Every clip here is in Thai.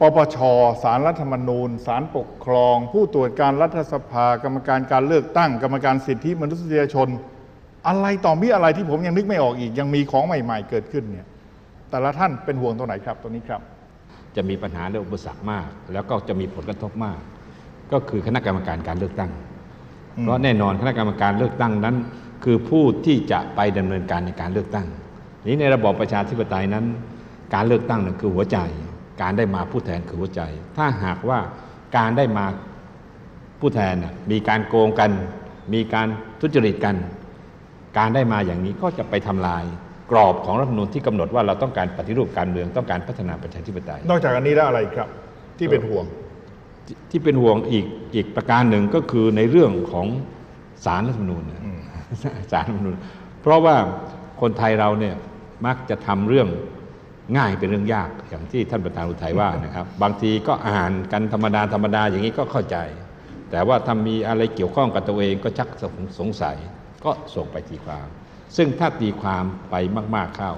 ปปชสารรัฐธรรมนูญ สารปกครอง ผู้ตรวจการรัฐสภา กรรมการการเลือกตั้ง กรรมการสิทธิมนุษยชน อะไรต่อมีอะไรที่ผมยังนึกไม่ออกอีก ยังมีของใหม่ ๆ เกิดขึ้นเนี่ยแต่ละท่านเป็นห่วงตรงไหนครับตรงนี้ครับ จะมีปัญหาและอุปสรรคมาก แล้วก็จะมีผลกระทบมาก ก็คือคณะกรรมการการเลือกตั้งอืมเพราะแน่นอนคณะกรรมการเลือกตั้งนั้น คือผู้ที่จะไปดำเนินการในการเลือกตั้งนี้ในระบอบประชาธิปไตยนั้น การเลือกตั้งนั้นคือหัวใจ การได้มาผู้แทนคือหัวใจ ถ้าหากว่าการได้มาผู้แทนน่ะมีการโกงกัน มีการทุจริตกัน การได้มาอย่างนี้ก็จะไปทำลายกรอบของรัฐธรรมนูญที่กำหนดว่าเราต้องการปฏิรูปการเมืองต้องการพัฒนาประชาธิปไตย นอกจากอันนี้แล้วอะไรครับ ที่เป็นห่วงที่ที่เป็นห่วงอีกอีกประการหนึ่งก็คือในเรื่องของสารรัฐธรรมนูญนะอืมสารรัฐธรรมนูญ เพราะว่าคนไทยเราเนี่ยมักจะทำเรื่อง ง่ายเป็นเรื่องยากอย่างที่ท่านประธานอุทัยว่านะครับ บางทีก็อ่านกันธรรมดาธรรมดาอย่างนี้ก็เข้าใจ แต่ว่าถ้ามีอะไรเกี่ยวข้องกับตัวเองก็ชักสงสัยก็ส่งไปตีความ ซึ่งถ้าตีความไปมากๆเข้า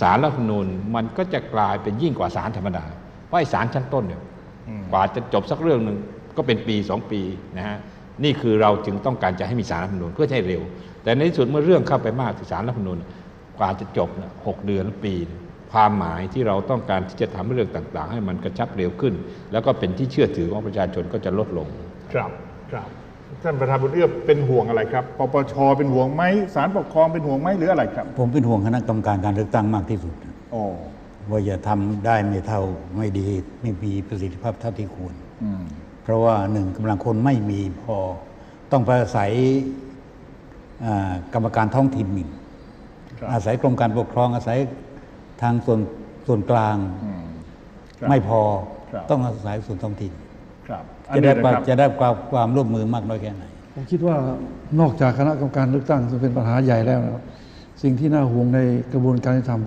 สารรัฐธรรมนูญมันก็จะกลายเป็นยิ่งกว่าสารธรรมดาเพราะไอ้สารชั้นต้นเนี่ยอืมกว่าจะจบสักเรื่องหนึ่งก็เป็นปีสองปีนะฮะนี่คือเราจึงต้องการจะให้มีสารรัฐธรรมนูญเพื่อให้เร็ว แต่ในที่สุดเมื่อเรื่องเข้าไปมากถึงสารรัฐธรรมนูญกว่าจะจบนะหกเดือนหรือปีเนี่ย ความหมายที่เราต้องการที่จะทำให้เรื่องต่าง ๆ ให้มันกระชับเร็วขึ้น แล้วก็เป็นที่เชื่อถือของประชาชนก็จะลดลง ครับครับท่านประธานบุญเอื้อเป็นห่วงอะไรครับปปชเป็นห่วงไหมศาลปกครองเป็นห่วงไหมหรืออะไรครับ ผมเป็นห่วงคณะกรรมการการเลือกตั้งมากที่สุดโอ้ว่าจะทำได้ไม่เท่าไม่ดีไม่มีประสิทธิภาพเท่าที่ควรอืมเพราะว่าหนึ่งกำลังคนไม่มีพอ ต้องไปอาศัยอ่ากรรมการท้องถิ่นหนึ่งครับอาศัยกรมการปกครองอาศัย ทางส่วนส่วนกลางอืมครับไม่พอครับ ต้องอาศัยส่วนท้องถิ่น ครับอันจะนี้ได้นะความครับจะได้ความความร่วมมือมากน้อยแค่ไหน ผมคิดว่านอกจากคณะกรรมการเลือกตั้งจะเป็นปัญหาใหญ่แล้วนะครับ สิ่งที่น่าห่วงในกระบวนการยุติธรรม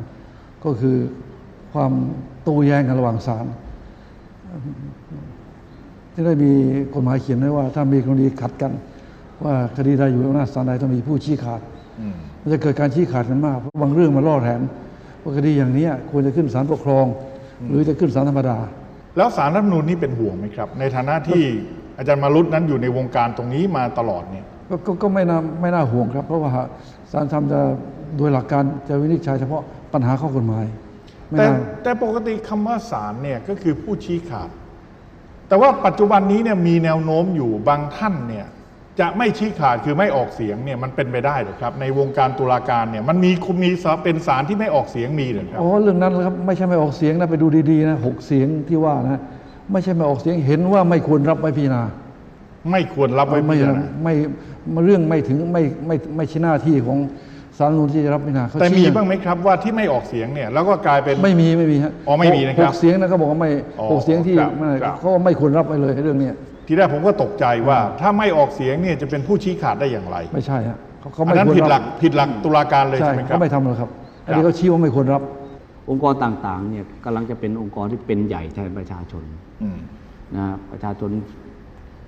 ก็คือความโต้แย้งกันระหว่างศาลที่ได้มีกฎหมายเขียนไว้ว่า ถ้ามีกรณีขัดกัน ว่าคดีใดอยู่ในอำนาจศาลใดต้องมีผู้ชี้ขาด อืม มันจะเกิดการชี้ขาดกันมากเพราะบางเรื่องมันล่อแหลม ว่าคดีอย่างเนี้ยควรจะขึ้นศาลปกครอง หรือจะขึ้นศาลธรรมดา แล้วสารรัฐธรรมนูญนี่เป็นห่วงไหมครับ ในฐานะที่อาจารย์มารุตนั้นอยู่ในวงการตรงนี้มาตลอดเนี่ยก็ก็ก็ไม่น่าไม่น่าห่วงครับ เพราะว่าศาลธรรมจะโดยหลักการจะวินิจฉัยเฉพาะปัญหาข้อกฎหมายไม่แต่น่าแต่ปกติคำว่าศาลเนี่ยก็คือผู้ชี้ขาดแต่ว่าปัจจุบันนี้เนี่ยมีแนวโน้มอยู่บางท่านเนี่ย จะไม่ชี้ขาดคือไม่ออกเสียงเนี่ยมันเป็นไปได้เหรือครับ ในวงการตุลาการเนี่ยมันมีมีเป็นศาลที่ไม่ออกเสียงมีเหรือครับอ๋อเรื่องนั้นนะครับไม่ใช่ไม่ออกเสียงนะไปดูดีๆนะหกเสียงที่ว่านะไม่ใช่ไม่ออกเสียงเห็นว่าไม่ควรรับไว้พิจารณาไม่ควรรับไว้พิไม่จารณาไม่ไม่เรื่องไม่ถึงไม่ไม่ไม่ใช่หน้าที่ของศาลรัฐธรรมนูญที่จะรับพิจารณาเขาแต่มีชี้บ้างไหมครับว่าที่ไม่ออกเสียงเนี่ยแล้วก็กลายเป็นไม่มีไม่มีฮะอ๋อไม่มีนะครับหกเสียงนะเขาบอกว่าไม่อ๋อหกเสียงที่ครับไม่ครับเขาว่าไม่ควรรับไปเลยเรื่องเนี้ย ทีแรกผมก็ตกใจว่า ถ้าไม่ออกเสียงเนี่ยจะเป็นผู้ชี้ขาดได้อย่างไรไม่ใช่ฮะเขาเขาอันไม่นั้นควรผิดหลัรักบผิดหลักตุลาการเลยใช่ใช่ไหมครับเขาไม่ทำหรอกครับอันครันี้บเขาชี้ว่าไม่ควรรับ องค์กรต่างๆเนี่ยกำลังจะเป็นองค์กรที่เป็นใหญ่แทนประชาชนอืม นะประชาชน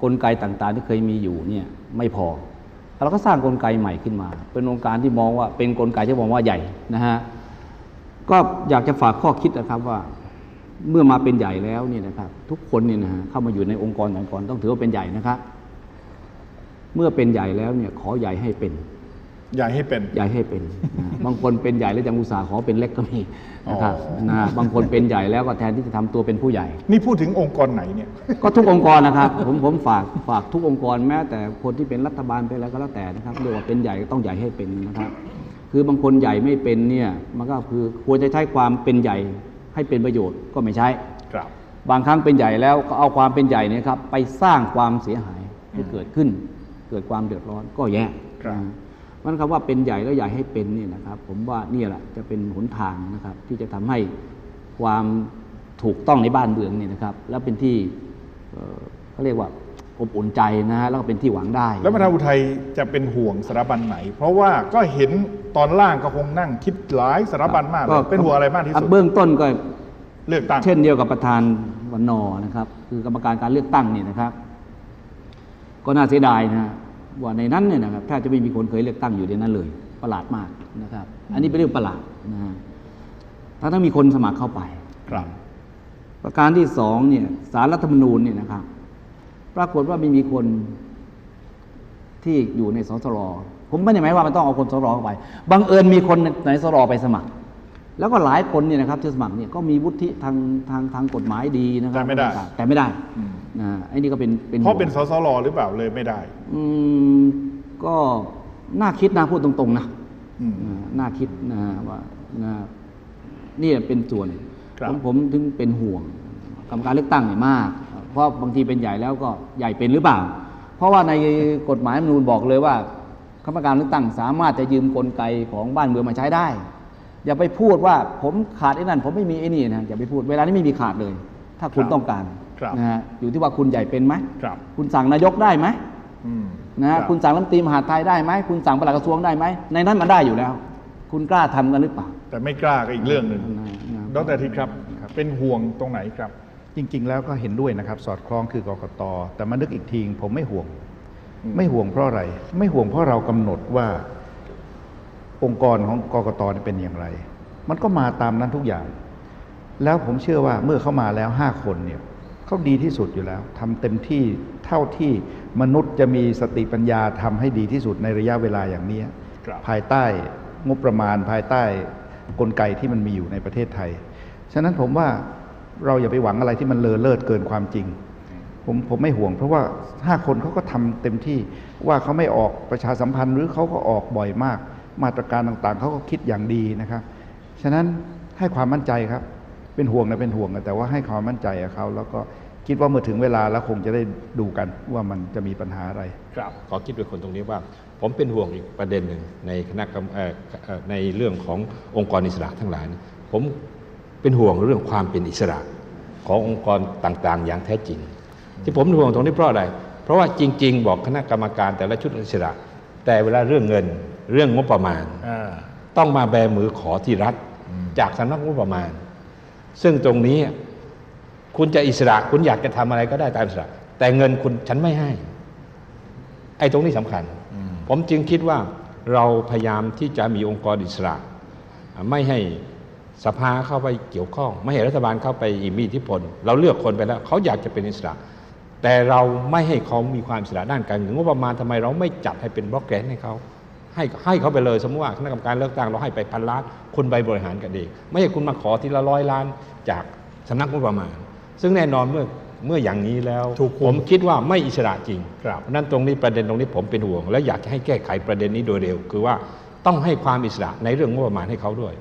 กลไกต่างๆที่เคยมีอยู่เนี่ยไม่พอเราก็สร้างกลไกใหม่ขึ้นมา เป็นองค์การที่มองว่าเป็นกลไกที่มองว่าใหญ่นะฮะก็อยากจะฝากข้อคิดนะครับว่า เมื่อมาเป็นใหญ่แล้วเนี่ยนะครับ ทุกคนเนี่ยนะฮะเข้ามาอยู่ในองค์กรองค์กรต้องถือว่าเป็นใหญ่นะครับเมื่อเป็นใหญ่แล้วเนี่ย ขอใหญ่ให้เป็น ใหญ่ให้เป็น ใหญ่ให้เป็นนะบางคนเป็นใหญ่แล้วยังอุตส่าห์ขอเป็นเล็กก็มีนะครับอ๋อนะบางคนเป็นใหญ่แล้วก็แทนที่จะทำตัวเป็นผู้ใหญ่ นี่พูดถึงองค์กรไหนเนี่ย ก็ทุกองค์กรนะครับ ผมผมฝากฝากทุกองค์กรแม้แต่คนที่เป็นรัฐบาลเป็นอะไรก็แล้วแต่นะครับเรียกว่าเป็นใหญ่ก็ต้องใหญ่ให้เป็นนะครับ คือบางคนใหญ่ไม่เป็นเนี่ย มันก็คือควรจะใช้ความเป็นใหญ่ ให้เป็นประโยชน์ก็ไม่ใช่ครับ บางครั้งเป็นใหญ่แล้วก็เอาความเป็นใหญ่เนี่ยครับ ไปสร้างความเสียหายให้เกิดขึ้น เกิดความเดือดร้อนก็แย่ครับนะมันคำว่าเป็นใหญ่แล้วใหญ่ให้เป็นเนี่ยนะครับ ผมว่านี่แหละจะเป็นหนทางนะครับ ที่จะทำให้ความถูกต้องในบ้านเมืองเนี่ยนะครับ แล้วเป็นที่เอ่อเขาเรียกว่าอบอุ่นใจนะฮะแล้วก็เป็นที่หวังได้ แล้วประธานอุทัยจะเป็นห่วงสถาบันไหน เพราะว่าก็เห็นตอนล่างก็คงนั่งคิดหลายสถาบันมากเลยเป็นห่วงอะไรมากที่สุดเบื้องต้นก็ เลือกตั้ง เช่นเดียวกับประธานวันนอนะครับ คือกรรมการการเลือกตั้งเนี่ยนะครับ ก็น่าเสียดายนะฮะว่าในนั้นเนี่ยนะครับแทบจะไม่มีคนเคยเลือกตั้งอยู่ในนั้นเลย ประหลาดมากนะครับ อันนี้เป็นเรื่องประหลาดนะฮะถ้าต้องมีคนสมัครเข้าไปครับ ประการที่สองเนี่ยสารรัฐธรรมนูญเนี่ยนะครับ ปรากฏว่าไม่มีคนที่อยู่ในสสรผมไม่ได้หมายว่ามันต้องเอาคนสสรเข้าไปบังเอิญมีคนในสสรไปสมัคร แล้วก็หลายคนเนี่ยนะครับที่สมัครเนี่ยก็มีวุฒิทางทางทางกฎหมายดีนะครับแต่ไม่ได้ แต่ไม่ได้อืมนะไอ้นี่ก็เป็นเป็นเพราะเป็นสสรหรือเปล่าเลยไม่ได้ อืมก็น่าคิดนะพูดตรงๆนะอืมอ่าน่าคิดนะว่านะนี่เป็นส่วนครับผมผมถึงเป็นห่วงกรรมการเลือกตั้งเนี่ยมาก เพราะบางทีเป็นใหญ่แล้วก็ใหญ่เป็นหรือเปล่า เพราะว่าในกฎหมายรัฐธรรมนูญบอกเลยว่าคณะกรรมการเลือกตั้งสามารถจะยืมกลไกของบ้านเมืองมาใช้ได้ อย่าไปพูดว่าผมขาดไอ้นั่น ผมไม่มีไอ้นี่นะอย่าไปพูดเวลานี้ไม่มีขาดเลย ถ้าคุณครับต้องการครับนะฮะอยู่ที่ว่าคุณใหญ่เป็นไหมครับคุณสั่งนายกได้ไหมอืมนะฮะรับคุณสั่งรัฐมนตรีมหาดไทยได้ไหมคุณสั่งปลัดกระทรวงได้ไหมในนั้นมันได้อยู่แล้ว คุณกล้าทำกันหรือเปล่าแต่ไม่กล้าก็อีกเรื่องหนึ่งนะนะดรทิศครับ เป็นห่วงตรงไหนครับ จริง ๆ แล้วก็เห็นด้วยนะครับ สอดคล้องคือกกตแต่มานึกอีกทีผมไม่ห่วงอืมไม่ห่วงเพราะอะไร ไม่ห่วงเพราะเรากำหนดว่า องค์กรของกกตเนี่ยเป็นอย่างไร มันก็มาตามนั้นทุกอย่าง แล้วผมเชื่อว่าเมื่อเข้ามาแล้วห้าคนเนี่ยเขาดีที่สุดอยู่แล้วทำเต็มที่เท่าที่มนุษย์จะมีสติปัญญาทำให้ดีที่สุดในระยะเวลาอย่างนี้ครับภายใต้งบประมาณภายใต้กลไกที่มันมีอยู่ในประเทศไทย ฉะนั้นผมว่าเราอย่าไปหวังอะไรที่มันเลอเลิศเกินความจริง ผมผมไม่ห่วง เพราะว่าห้าคนเขาก็ทำเต็มที่ว่าเขาไม่ออกประชาสัมพันธ์หรือเขาก็ออกบ่อยมาก มาตรการต่างๆ เขาก็คิดอย่างดีนะครับ ฉะนั้นให้ความมั่นใจครับ เป็นห่วงนะเป็นห่วงนะแต่ว่าให้ความมั่นใจกับเขาแล้วก็คิดว่าเมื่อถึงเวลาแล้วคงจะได้ดูกันว่ามันจะมีปัญหาอะไร ครับ ขอคิดเป็นคนตรงนี้ว่า ผมเป็นห่วงอีกประเด็นหนึ่งในคณะกรรมเอ่อเอ่อในเรื่องขององค์กรอิสระทั้งหลายนะผมเป็นห่วงเรื่องความเป็นอิสระขององค์กรต่างๆ อย่างแท้จริง ที่ผมเป็นห่วงตรงนี้เพราะอะไร เพราะว่าจริง ๆ บอกคณะกรรมการแต่ละชุดอิสระ แต่เวลาเรื่องเงิน เรื่องงบประมาณอ่าต้องมาแบมือขอที่รัฐ จากสำนักงบประมาณ ซึ่งตรงนี้คุณจะอิสระคุณอยากจะทำอะไรก็ได้ตามอิสระ แต่เงินคุณฉันไม่ให้ ไอ้ตรงนี้สำคัญ ผมจึงคิดว่าเราพยายามที่จะมีองค์กรอิสระ ไม่ให้สภาเข้าไปเกี่ยวข้อง ไม่ให้รัฐบาลเข้าไปมีอิทธิพล เราเลือกคนไปแล้วเขาอยากจะเป็นอิสระ แต่เราไม่ให้เขามีความอิสระด้านการเงินงบประมาณทำไมเราไม่จัดให้เป็นบล็อกแกรนให้เขา ให้ให้เขาไปเลยสมมติว่าคณะกรรมการเลือกตั้งเราให้ไปพันล้านคุณไปบริหารกันเองไม่ใช่คุณมาขอทีละร้อยล้านจากสำนักงบประมาณ ซึ่งแน่นอนเมื่อเมื่ออย่างนี้แล้วถูกคุมผมคิดว่าไม่อิสระจริงครับเพราะฉะนั้นตรงนี้ประเด็นตรงนี้ผมเป็นห่วง และอยากจะให้แก้ไขประเด็นนี้โดยเร็ว คือว่าต้องให้ความอิสระในเรื่องงบประมาณให้เขาด้วย